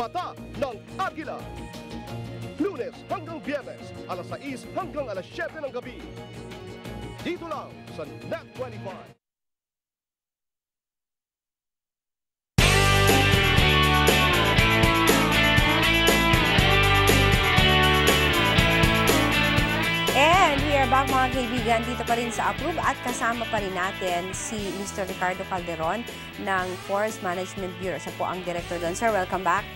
Mata ng Agila. Lunes hanggang Biyernes, alas 6 hanggang alas 7 ng gabi. Dito lang sa Net 25. And we are back mga kaibigan dito pa rin sa Approve at kasama pa rin natin si Mr. Ricardo Calderon ng Forest Management Bureau. Siya po ang director doon. Sir, welcome back.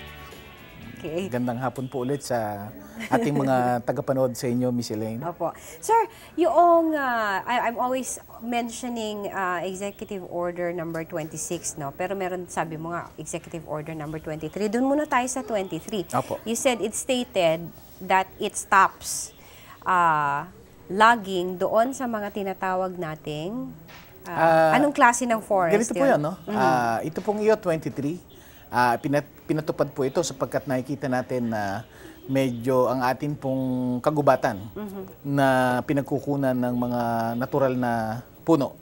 Okay. Gandang hapon po ulit sa ating mga tagapanood sa inyo, Miss Elaine. Opo. Sir, yung, uh, I, I'm always mentioning uh, Executive Order number 26, no? Pero meron, sabi mo nga, Executive Order number 23. Doon muna tayo sa 23. Opo. You said it stated that it stops uh, logging doon sa mga tinatawag nating uh, Ah, anong klase ng forest Ganito po yan, no? Ah, ito pong iyo 23, ah, pinat- pinatupad po ito sapagkat nakikita natin na medyo ang atin pong kagubatan na pinagkukunan ng mga natural na puno,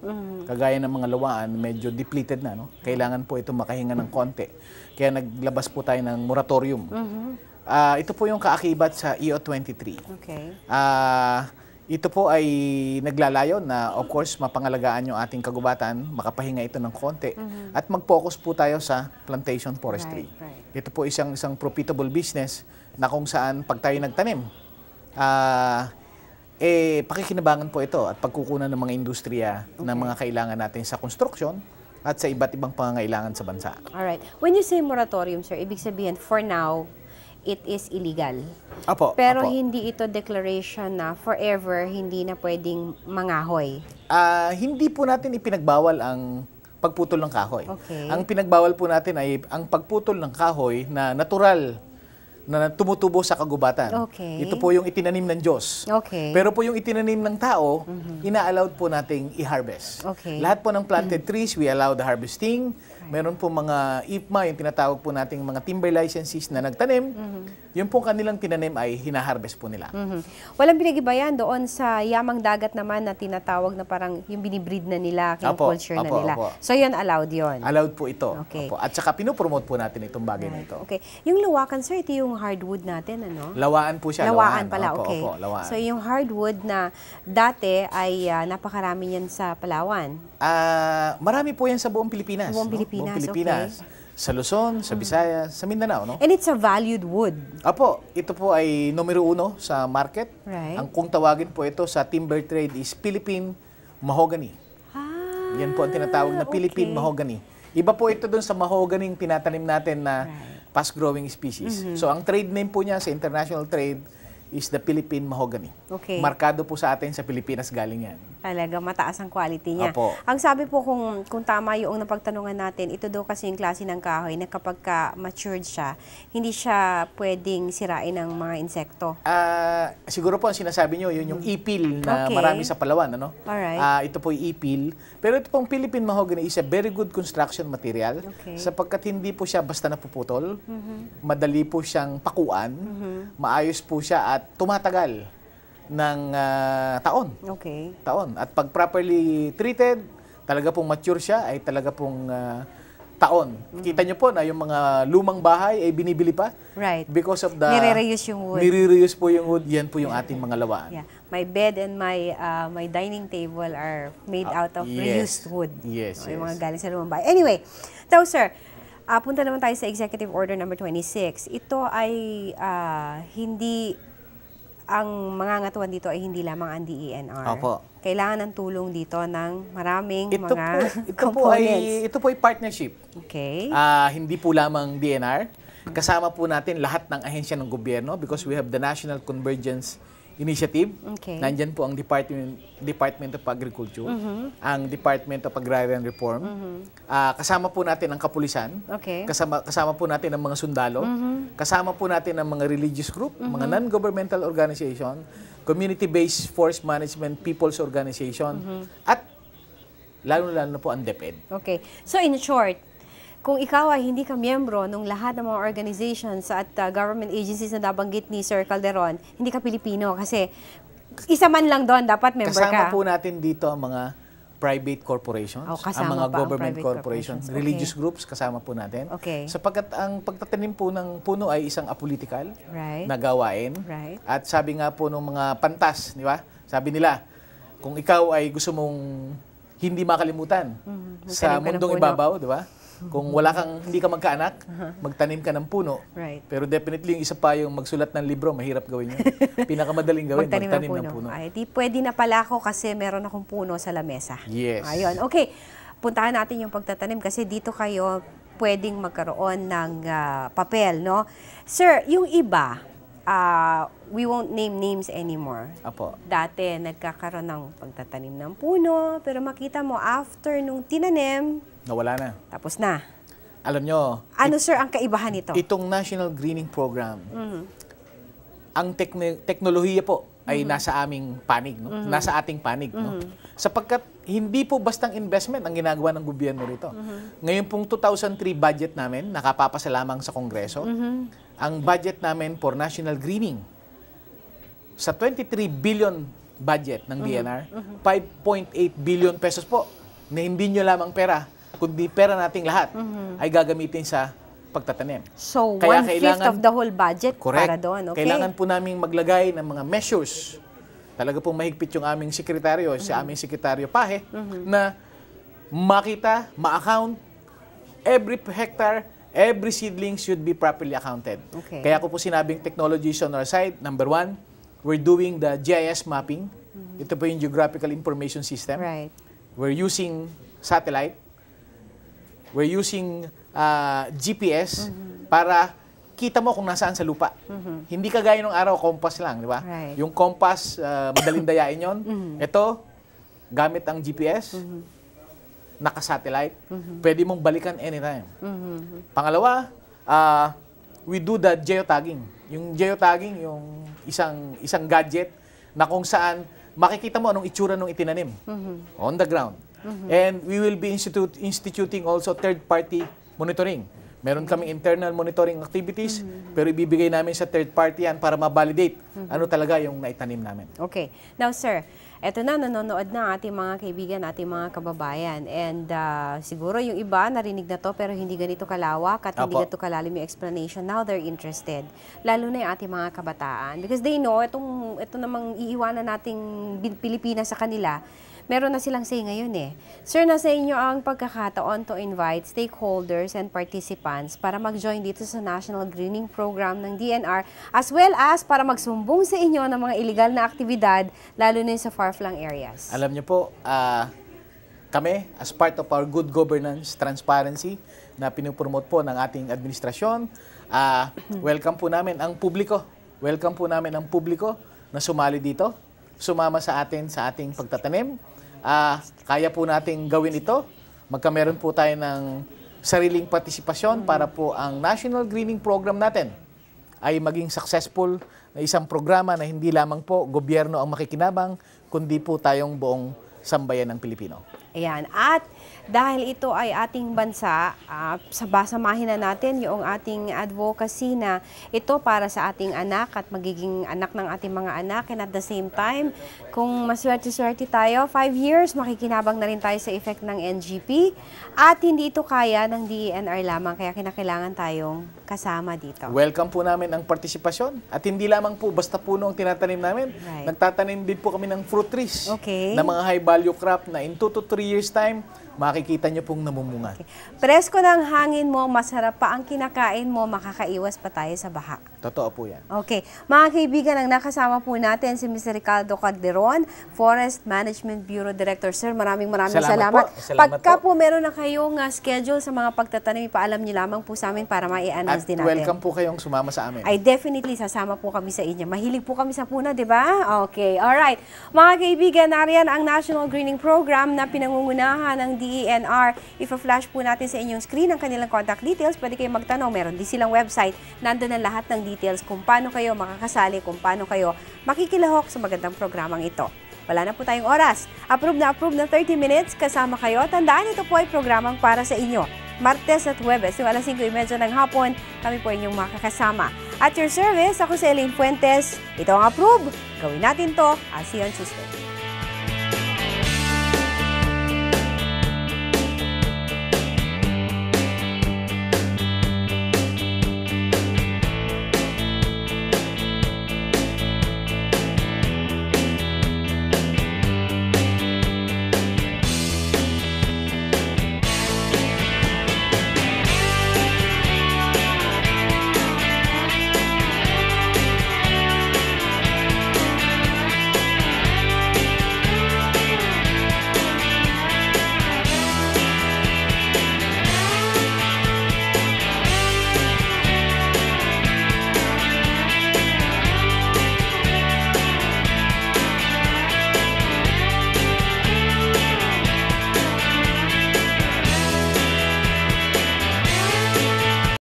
kagaya ng mga lawaan, medyo depleted na. No? Kailangan po ito makahinga ng konti. Kaya naglabas po tayo ng moratorium. Ah, ito po yung kaakibat sa EO 23. Okay. Ah, ito po ay naglalayo na of course mapangalagaan yung ating kagubatan, makapahinga ito ng konti at mag-focus po tayo sa plantation forestry. Right, right. Ito po isang isang profitable business na kung saan pag tayo nagtanim, ah eh pakikinabangan po ito at pagkukunan ng mga industriya ng mga kailangan natin sa construction at sa iba't ibang pangangailangan sa bansa. All right. When you say moratorium, sir, ibig sabihin, for now, it is illegal. Apo, Pero apo. hindi ito declaration na forever hindi na pwedeng mangahoy. Ah, hindi po natin ipinagbawal ang pagputol ng kahoy. Okay. Ang pinagbawal po natin ay ang pagputol ng kahoy na natural na tumutubo sa kagubatan. Okay. Ito po yung itinanim ng Diyos. Okay. Pero po yung itinanim ng tao, ina-allowed po nating i-harvest. Okay. Lahat po ng planted trees, we allow the harvesting. Meron po mga IPMA, yung tinatawag po nating mga timber licenses na nagtanim. Yung po kanilang tinanim ay hinaharvest po nila. Mhm. Walang pinagibayan doon sa yamang dagat naman na tinatawag na parang yung binibreed na nila, Apo, culture na apo, nila. apo. So yun, allowed yun. Allowed po ito. Okay. Opo. At saka pinopromote po natin itong bagay na ito. Okay. Yung lawakan, sir, ito yung hardwood natin, ano? Lawaan po siya. Lawaan pala, Opo, okay. Opo, lawaan. So yung hardwood na dati ay ah, napakarami yan sa Palawan. Ah, marami po yan sa buong Pilipinas. Buong no? Pilipinas, Pilipinas. Sa Luzon, sa Visayas, sa Mindanao, no? And it's a valued wood. Apo, ito po ay numero uno sa market. Right. Ang kung tawagin po ito sa timber trade is Philippine Mahogany. Ah, Yan po ang tinatawag na Philippine okay. Mahogany. Iba po ito dun sa mahogany yung tinatanim natin na fast-growing species. Mm-hmm. So ang trade name po niya sa international trade is the Philippine Mahogany. Okay. Markado po sa atin sa Pilipinas galing yan. Talaga, mataas ang quality niya. Opo. Ang sabi po kung, kung tama yung napagtanungan natin, ito daw kasi yung klase ng kahoy na kapag ka matured siya, hindi siya pwedeng sirain ng mga insekto. Ah, siguro po ang sinasabi nyo, yun yung ipil na Okay. marami sa Palawan, ano? Alright. Ah, ito po yung ipil. Pero ito pong Philippine Mahogany is a very good construction material Okay. sapagkat hindi po siya basta napuputol. Madali po siyang pakuan. Maayos po siya at tumatagal ng ah, taon. Okay. Taon. At pag properly treated, talaga pong mature siya ay talaga pong ah, taon. Kita nyo po na yung mga lumang bahay ay binibili pa. Right. Because of the... Nire-reuse yung wood. Nire-reuse po yung wood. Yan po yung ating mga lawaan. Yeah. My bed and my uh, my dining table are made out of yes. reused wood. Yes, O, Yung mga yes. galing sa lumang bahay. Anyway, so sir, ah, punta naman tayo sa Executive Order number 26. Ito ay ah, hindi ang mga ngatuan dito ay hindi lamang ang DENR. Opo. Kailangan ng tulong dito ng maraming Ito mga po, ito po components. ay ito po ay partnership. Okay. Ah, hindi po lamang DNR. Kasama po natin lahat ng ahensya ng gobyerno because we have the National Convergence Initiative. Okay. Nandyan po ang Department Department of Agriculture, Mm-hmm. ang Department of Agrarian Reform. Ah, kasama po natin ang kapulisan. Okay. Kasama kasama po natin ang mga sundalo. Kasama po natin ang mga religious group, mga non-governmental organization, community-based force management people's organization, at lalo-lalo na po ang DepEd. Okay. So in short, kung ikaw ay hindi ka miyembro ng lahat ng mga organizations at uh, government agencies na nabanggit ni Sir Calderon, hindi ka Pilipino kasi isa man lang doon dapat member Kasama ka. po natin dito ang mga private corporations, Oh, ang kasama mga pa ang government private corporations, corporations. religious Okay. groups kasama po natin. Okay. Sapagkat ang pagtatanim po ng puno ay isang apolitical Right. na gawain. Right. At sabi nga po ng mga pantas, di ba? Sabi nila, kung ikaw ay gusto mong hindi makalimutan Mhm. Ka sa ng mundong ibabaw, di ba? Kung wala kang, hindi ka magkaanak, magtanim ka ng puno. Right. Pero definitely yung isa pa yung magsulat ng libro, mahirap gawin yun. Pinakamadaling gawin, Magtanim, magtanim, ng puno. ng puno. Ay, di pwede na pala ako kasi meron akong puno sa lamesa. Yes. Ayun. Okay. Puntahan natin yung pagtatanim kasi dito kayo pwedeng magkaroon ng ah, papel, no? Sir, yung iba, ah, we won't name names anymore. Apo. Dati, nagkakaroon ng pagtatanim ng puno, pero makita mo, after nung tinanim, Nawala na. tapos na. Alam nyo, Ano, sir, ang kaibahan nito? itong National Greening Program, Mhm. ang tekne- teknolohiya po Mm-hmm. ay nasa aming panig, no? nasa ating panig. No? Sapagkat hindi po bastang investment ang ginagawa ng gobyerno rito. Mm-hmm. Ngayon pong 2003 budget namin, nakapapasa lamang sa Kongreso, Mm-hmm. ang budget namin for national greening, sa 23 billion budget ng DNR, 5.8 billion pesos po na hindi nyo lamang pera, kundi pera nating lahat ay gagamitin sa pagtatanim. So, Kaya one-fifth of the whole budget Correct. para doon, okay? Kailangan po naming maglagay ng mga measures. Talaga pong mahigpit yung aming sekretaryo, si Mm-hmm. aming sekretaryo Pahe, na makita, ma-account, every hectare, every seedling should be properly accounted. Okay. Kaya ko po sinabing technology is on our side. Number one, we're doing the GIS mapping. Ito po yung Geographical Information System. Mm-hmm. Right. We're using satellite. We're using uh, GPS para kita mo kung nasaan sa lupa. Hindi kagaya nung araw, compass lang, di ba? Right. Yung compass, uh, madaling dayain yon. Ito, gamit ang GPS, naka-satellite, pwede mong balikan anytime. Pangalawa, uh, we do the geotagging. Yung geotagging, yung isang isang gadget na kung saan makikita mo anong itsura nung itinanim on the ground. And we will be institute, instituting also third-party monitoring. Meron kaming internal monitoring activities, pero ibibigay namin sa third party yan para ma-validate ano talaga yung naitanim namin. Okay. Now, sir, eto na, nanonood na ating mga kaibigan, ating mga kababayan. And ah, siguro yung iba narinig na to pero hindi ganito kalawak at hindi Apo. ganito kalalim yung explanation. Now they're interested. Lalo na yung ating mga kabataan. Because they know, itong, ito namang iiwanan nating Pilipinas sa kanila, meron na silang say ngayon eh. Sir, nasa inyo ang pagkakataon to invite stakeholders and participants para mag-join dito sa National Greening Program ng DNR as well as para magsumbong sa inyo ng mga illegal na aktibidad lalo na sa far-flung areas. Alam niyo po, ah, kami, as part of our good governance, transparency, na pinupromote po ng ating administrasyon, ah, welcome po namin ang publiko. Welcome po namin ang publiko na sumali dito, sumama sa atin sa ating pagtatanim. Ah, kaya po nating gawin ito. Magkameron po tayo ng sariling partisipasyon para po ang National Greening Program natin ay maging successful na isang programa na hindi lamang po gobyerno ang makikinabang, kundi po tayong buong sambayan ng Pilipino. Ayan. At dahil ito ay ating bansa, uh, sabasamahin na natin yung ating advocacy na ito para sa ating anak at magiging anak ng ating mga anak. And at the same time, kung maswerte-swerte tayo, five years, makikinabang na rin tayo sa effect ng NGP. At hindi ito kaya ng DENR lamang, kaya kinakailangan tayong kasama dito. Welcome po namin ang partisipasyon. At hindi lamang po basta puno ang tinatanim namin. Right. Nagtatanim din po kami ng fruit trees Okay. na mga high value crop na in 2 to 3 years time, makikita nyo pong namumunga. Presko ng hangin mo, masarap pa ang kinakain mo, makakaiwas pa tayo sa baha. Totoo po yan. Okay. Mga kaibigan, ang nakasama po natin si Mr. Ricardo Calderon, Forest Management Bureau Director. Sir, maraming maraming salamat. Salamat po. Salamat Pagka po. po meron na kayong uh, schedule sa mga pagtatanim, ipaalam niyo lamang po sa amin para At mai-announce din natin. welcome po kayong sumama sa amin. Ay definitely sasama po kami sa inyo. Mahilig po kami sa puna, di ba? Okay, alright. Mga kaibigan, nariyan ang National Greening Program na pinangungunahan ng DENR. Ipa-flash po natin sa inyong screen ang kanilang contact details. Pwede kayo magtanong. Meron din silang website. Nandun ang lahat ng details kung paano kayo makakasali, kung paano kayo makikilahok sa magandang programang ito. Wala na po tayong oras. Approve na approve na 30 minutes kasama kayo. Tandaan, ito po ay programang para sa inyo. Martes at Huwebes, yung alas 5.30 ng hapon, kami po inyong makakasama. At your service, ako si Elaine Fuentes. Ito ang approve. Gawin natin to. I'll see you on Tuesday.